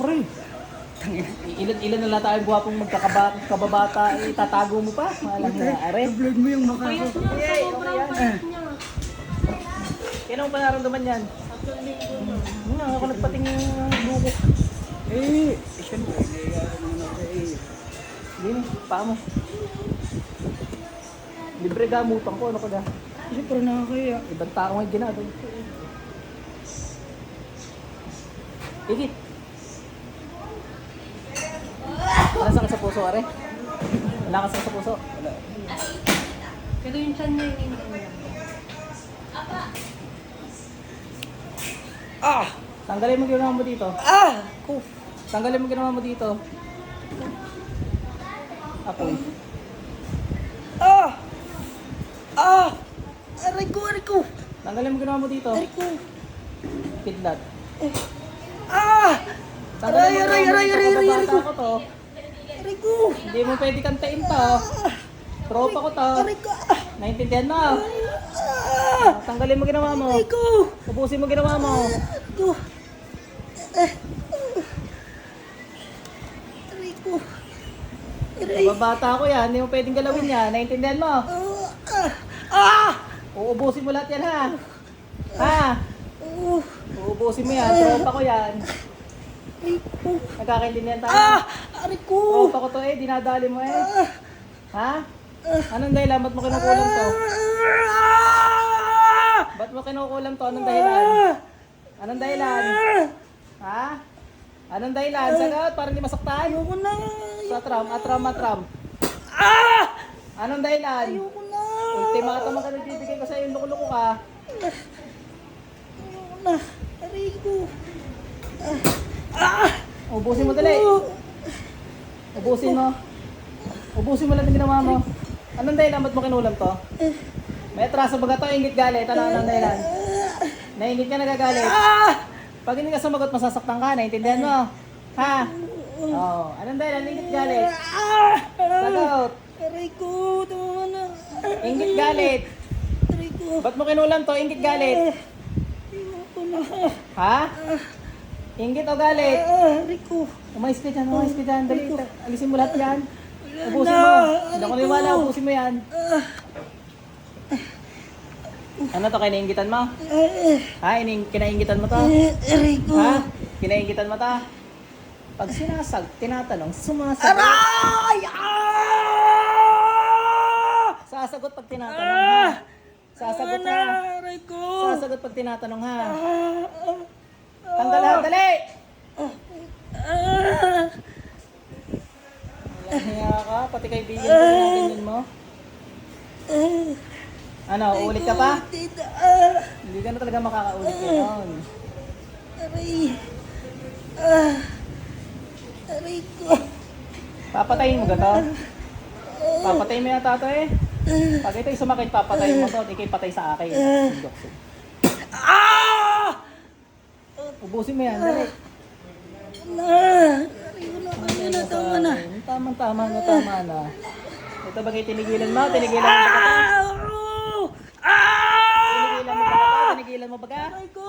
Siyempre. Ilan-ilan na lang tayo guwapong magkakabata, eh, tatago mo pa. Malang na, are. Vlog mo yung mukha ko. Kailan mo pa naramdaman yan? Na. Nga, ako nagpating yung buko. Eh, siyempre. na ako, eh. Hindi, paa mo. Libre gamutan ko, ano ka na? Siyempre nakakaya. Ibang tao nga ginagawa. Igit. Wala sakit sa puso, are? Wala ka sakit sa puso? Wala. Pero yung chan niya yung hindi niya. Ah! Tanggalin mo ginawa mo dito. Ah! Ko. Tanggalin mo ginawa mo dito. Apoy. Ah! Ah! Aray ko, aray ko! Tanggalin mo ginawa mo dito. Aray ko! Kidlat. Ah! Tanggalin mo Aray, ginawa mo aray, dito. aray, aray, aray Kababata ko! ko to. Aray ko! Hindi mo pwede kantain to. Tropa ko to. Aray ko! Ah! Naintindihan mo? Ah! Tanggalin mo ginawa mo. Aray ko! Ubusin mo ginawa mo. Aray ko! Eh. Aray ko! Aray! Kababata ko yan. Hindi mo pwedeng galawin yan. Naintindihan mo? Ah! Ah! Ah! Uubusin mo lahat yan ha. Ha? Oh! Uubusin mo yan. Tropa ko yan. Nagkakaintindihan tayo. Ah! Aray ko! Tropa ko to eh. Dinadali mo eh. Ha? Anong dahilan? Ba't mo kinukulam to? Ba't mo kinukulam to? Anong dahilan? Anong dahilan? Ha? Anong dahilan? Sagot, para hindi masaktan. Ayoko na! Sa atram, atram, atram. Ah! Anong dahilan? Ayoko na! Ultimatum ang nagbibigay ko sa'yo, loko-loko ka. Ayoko na! Aray ko! Ah! Ubusin mo dali. Ubusin mo. Ubusin mo lang yung ginawa mo. Anong dahilan? Ba't mo kinulam to? May atraso baga to, ingit galit. Ano, anong dahilan? Naingit ka nagagalit. Ah! Pag hindi ka sumagot, masasaktan ka. Naintindihan mo? Ha? Oo. Oh, anong dahilan? Ingit galit. Sagot. Aray ko! Tama na! Ingit galit. Aray ko! Ba't mo kinulam to? Ingit galit. Ayoko na! Ha? Ingit o galit? Ah! Aray ko! Umayos ka dyan, umayos ka dyan. Dali, alisin mo lahat yan. Ubusin mo. Hindi ako niwala, ubusin mo yan. Ah! Ano to, kinaingitan mo? Ha? Ining, kinaingitan mo to? ko! Ha? Kinaingitan mo to? Pag sinasag, tinatanong, sumasagot. Aray! Ah! Sasagot pag tinatanong, ha? Sasagot na! ha? Sasagot pag tinatanong, ha? Tanggal lahat, dali! Hiya ka, pati kaibigan ko na mo. Ano, uulit ka pa? Hindi ka na talaga makakaulit yun. Aray! Ah! Aray ko! Papatayin mo ga to? Papatayin mo yata to eh. Pag ito'y sumakit, papatayin mo to. Ikay patay sa akin. Ah! Ubusin mo yan, dali. Na! Aray ko na kaya na tama na. Tama, tama na, tama na. Ito bagay tinigilan mo, tinigilan mo ba ka? Ah! Ah! Tinigilan mo ba ka? Tinigilan mo ba ka? Aray ko!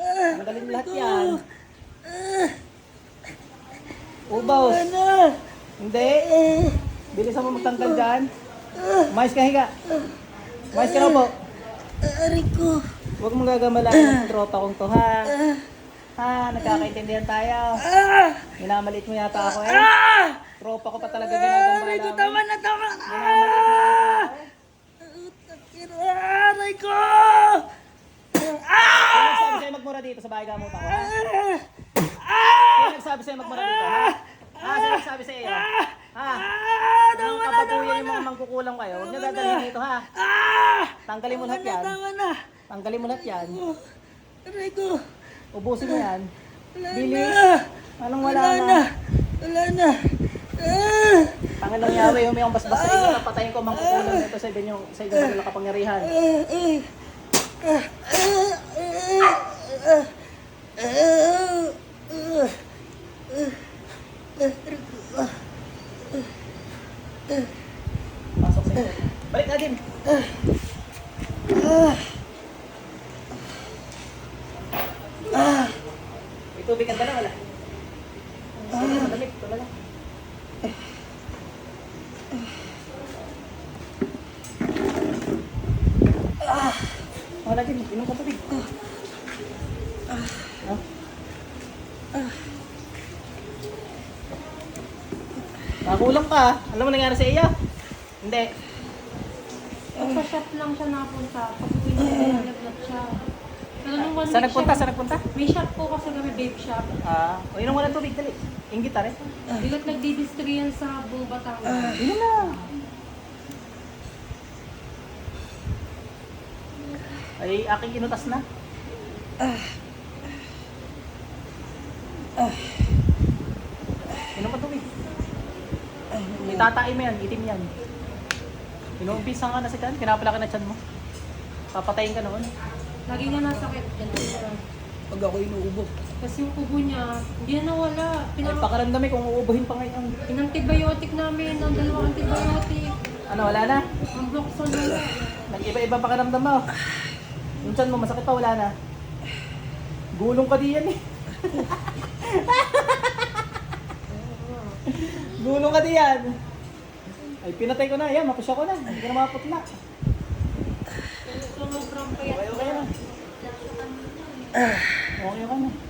Ah! Tanggalin mo lahat yan. Ah! Ano? Hindi. Ah! Bilisan mo magtanggal dyan. Mais ka higa. Mais ka na po. Aray ko! Huwag mong gagamalain ng tropa kong to ha. Ah! Ha, nagkakaintindihan tayo. Ah! Minamalit mo yata ako eh. Ah! Tropa ko pa talaga Aray ko! ginagambala Tama na! Tama na! Eh. Aray ko! Ah! Sino nagsabi sa'yo magmura dito sa bahay gamot ako ha? Ah! Sino nagsabi sa'yo magmura dito ha? Ha? Sino nagsabi sa'yo? Ha? Ah! Kung kababuyan yung mga mangkukulang kayo, huwag niyo dadalhin dito ha. Ah! Tanggalin mo lahat yan. Tama na! Tanggalin mo lahat yan. Aray ko! Ubusin mo yan. Wala Bilis. na! Anong wala Wala na? Wala na! Ah! Panginoong Yahweh, yung may basbas sa inyo, napatayin ko ang mangkukulang nito sa inyong sa inyong kapangyarihan. Ah! Ah! Ah! Ah! Ah! Ah! Pasok sa inyo. Balik na din. May tubig ang dala. wala? Sige, malamig talaga. Ah! Wala din, inom ka tubig. Ah. Nakulang ka. ah. Alam mo nangyari sa iya? Hindi. Nagpa-shop lang siya napunta. Pag uwi niya, siya. Pero nung one Saan nagpunta? siya- Saan nagpunta? May shop po kasi kami, vape shop. Ah, o inom mo ng tubig, dali. Ingit ah, rin. Bigat nagdi-distry yan sa buong Batangas. Inom na. Ay, aking kinutas na. Inom ka tubig. May tatain mo yan, itim yan. Inuumpisan ka na si Kan, pinapalaki na tiyan mo. Papatayin ka noon. Lagi nga nasakit. Ganito siya. Pag ako inuubo. Kasi yung kubo niya, hindi na nawala. Ay, Pina- pakaramdam eh kung uubuhin pa ngayon. Pinantibiotic namin, ang dalawang antibiotic. Ano, wala na? Ang Bloxon wala. Nag-iba-iba pakaramdam mo. Yung tiyan mo, masakit pa, wala na. Gulong ka diyan eh. Gulong ka diyan. Ay, pinatay ko na. Yan, mapusya ko na. Hindi ka na maputla. Sobrang payat. Okay, okay na. Okay ka na.